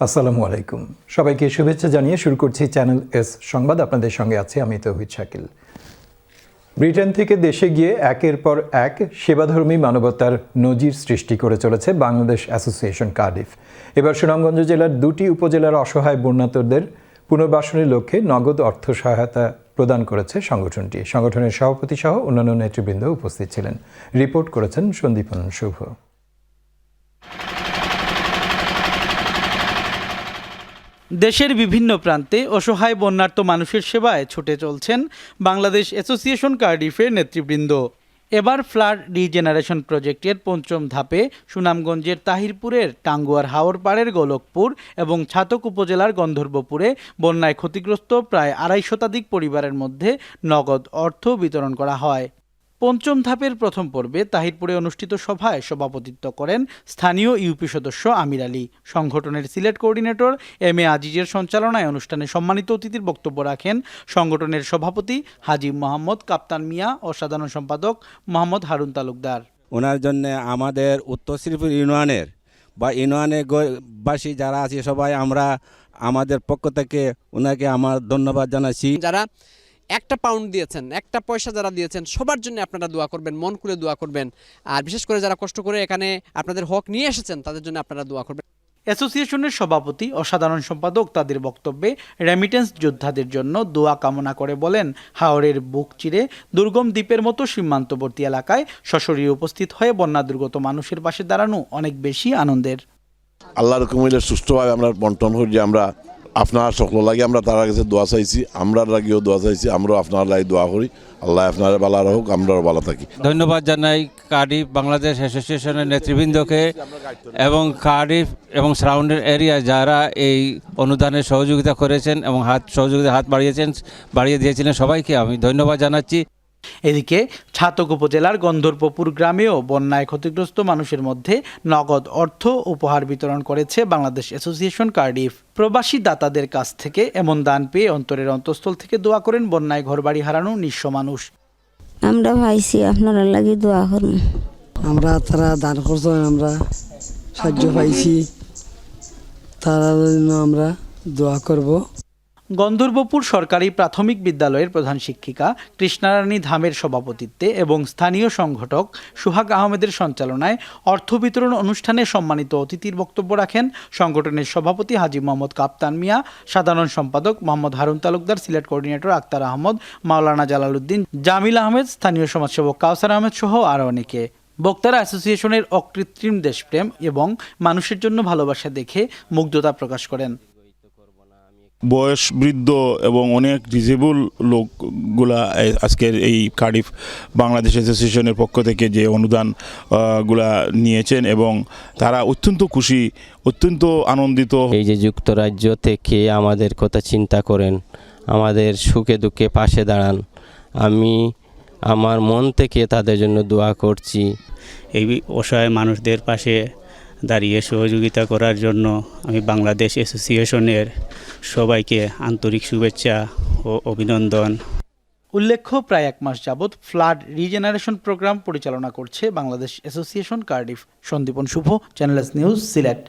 আসসালামু আলাইকুম। সবাইকে শুভেচ্ছা জানিয়ে শুরু করছি চ্যানেল এস সংবাদ। আপনাদের সঙ্গে আছে আমি তৌহিদ শাকিল। ব্রিটেন থেকে দেশে গিয়ে একের পর এক সেবাধর্মী মানবতার নজির সৃষ্টি করে চলেছে বাংলাদেশ অ্যাসোসিয়েশন কার্ডিফ। এবার সুনামগঞ্জ জেলার দুটি উপজেলার অসহায় বন্যাতরদের পুনর্বাসনের লক্ষ্যে নগদ অর্থ সহায়তা প্রদান করেছে সংগঠনটি। সংগঠনের সভাপতি সহ অন্যান্য নেতৃবৃন্দ উপস্থিত ছিলেন। রিপোর্ট করেছেন সন্দীপন শুভ। দেশের বিভিন্ন প্রান্তে অসহায় বন্যার্ত মানুষের সেবায় ছুটে চলছেন বাংলাদেশ অ্যাসোসিয়েশন কার্ডিফের নেতৃবৃন্দ। এবার ফ্লাড রিজেনারেশন প্রজেক্টের পঞ্চম ধাপে সুনামগঞ্জের তাহিরপুরের টাঙ্গুয়ার হাওরপাড়ের গোলকপুর এবং ছাতক উপজেলার গন্ধর্বপুরে বন্যায় ক্ষতিগ্রস্ত প্রায় আড়াই শতাধিক পরিবারের মধ্যে নগদ অর্থ বিতরণ করা হয়। পঞ্চম ধাপের প্রথম পর্বে তাহিরপুরে অনুষ্ঠিত সভায় সভাপতিত্ব করেন স্থানীয় ইউপি সদস্য আমির আলী। সংগঠনের সিলেট কোঅর্ডিনেটর এম এ আজিজের সঞ্চালনায় অনুষ্ঠানে সম্মানিত অতিথির বক্তব্য রাখেন সংগঠনের সভাপতি হাজি মোহাম্মদ কাপ্তান মিয়া ও সাধারণ সম্পাদক মোহাম্মদ হারুন তালুকদার। ওনার জন্য আমাদের উত্তর শ্রীপুর ইউনিয়নের বা ইউনিয়নের বাসী যারা আছে সবাই আমরা আমাদের পক্ষ থেকে ওনাকে আমার ধন্যবাদ জানাচ্ছি। যারা একটা পাউন্ড দিয়েছেন একটা পয়সা যারা দিয়েছেন সবার জন্য আপনারা দোয়া করবেন মন খুলে দোয়া করবেন। আর বিশেষ করে যারা কষ্ট করে এখানে আপনাদের হক নিয়ে এসেছেন তাদের জন্য আপনারা দোয়া করবেন। অ্যাসোসিয়েশনের সভাপতি ও সাধারণ সম্পাদক তাদের বক্তব্যে রেমিটেন্স যোদ্ধাদের জন্য দোয়া কামনা করে বলেন হাওরের বুক চিরে দুর্গম দ্বীপের মতো সীমান্তবর্তী এলাকায় সশরীরে উপস্থিত হয়ে বন্যা দুর্গত মানুষের পাশে দাঁড়ানো অনেক বেশি আনন্দের। আল্লাহর কুমিলে সুস্থভাবে আমরা বন্টন করি যে আমরা আপনার সকল লাগে আমরা তার কাছে দোয়া চাইছি আমরা লাগিও দোয়া চাইছি, আমরাও আপনার লাগে দোয়া করি। আল্লাহ আপনার বালা হোক, আমরাও ভালো থাকি। ধন্যবাদ জানাই কার্ডিফ বাংলাদেশ অ্যাসোসিয়েশনের নেতৃবৃন্দকে এবং কার্ডিফ এবং সারাউন্ডের এরিয়া যারা এই অনুদানে সহযোগিতা করেছেন এবং হাত সহযোগিতা হাত বাড়িয়েছেন, বাড়িয়ে দিয়েছিলেন সবাইকে আমি ধন্যবাদ জানাচ্ছি। এদিকে ছাতক উপজেলার গন্ধর্বপুর গ্রামেও বন্যায় ক্ষতিগ্রস্ত মানুষের মধ্যে নগদ অর্থ উপহার বিতরণ করেছে বাংলাদেশ অ্যাসোসিয়েশন কার্ডিফ। প্রবাসী দাতাদের কাছ থেকে এমন দান পেয়ে অন্তরের অন্তঃস্থল থেকে দোয়া করেন বন্যায় ঘরবাড়ি হারানো নিঃস্ব মানুষ। আমরা ভাইছি আপনারা লাগি দোয়া করুন। আমরা তারা দান করছেন আমরা সাহায্য পাইছি। তারা জন্য আমরা দোয়া করব। গন্ধর্বপুর সরকারি প্রাথমিক বিদ্যালয়ের প্রধান শিক্ষিকা কৃষ্ণারানী ধামের সভাপতিত্বে এবং স্থানীয় সংগঠক সুহাগ আহমেদের সঞ্চালনায় অর্থ বিতরণ অনুষ্ঠানে সম্মানিত অতিথির বক্তব্য রাখেন সংগঠনের সভাপতি হাজি মোহাম্মদ কাপ্তান মিয়া, সাধারণ সম্পাদক মোহাম্মদ হারুন তালুকদার, সিলেট কোঅর্ডিনেটর আক্তার আহমদ, মাওলানা জালালউদ্দিন জামিল আহমেদ, স্থানীয় সমাজসেবক কাউসার আহমেদ সহ আরও অনেকে। বক্তারা অ্যাসোসিয়েশনের অকৃত্রিম দেশপ্রেম এবং মানুষের জন্য ভালোবাসা দেখে মুগ্ধতা প্রকাশ করেন। বয়স বৃদ্ধ এবং অনেক ডিজেবল লোকগুলা আজকের এই কার্ডিফ বাংলাদেশ অ্যাসোসিয়েশনের পক্ষ থেকে যে অনুদানগুলা নিয়েছেন এবং তারা অত্যন্ত খুশি অত্যন্ত আনন্দিত। এই যে যুক্তরাজ্য থেকে আমাদের কথা চিন্তা করেন আমাদের সুখে দুঃখে পাশে দাঁড়ান। আমি আমার মন থেকে তাদের জন্য দোয়া করছি। এই অসহায় মানুষদের পাশে দাঁড়িয়ে সহযোগিতা করার জন্য আমি বাংলাদেশ অ্যাসোসিয়েশনের সবাইকে আন্তরিক শুভেচ্ছা ও অভিনন্দন। উল্লেখ্য, প্রায় এক মাস যাবৎ ফ্লাড রিজেনারেশন প্রোগ্রাম পরিচালনা করছে Bangladesh association, Cardiff. Sandipan Shubho channels news, Sylhet.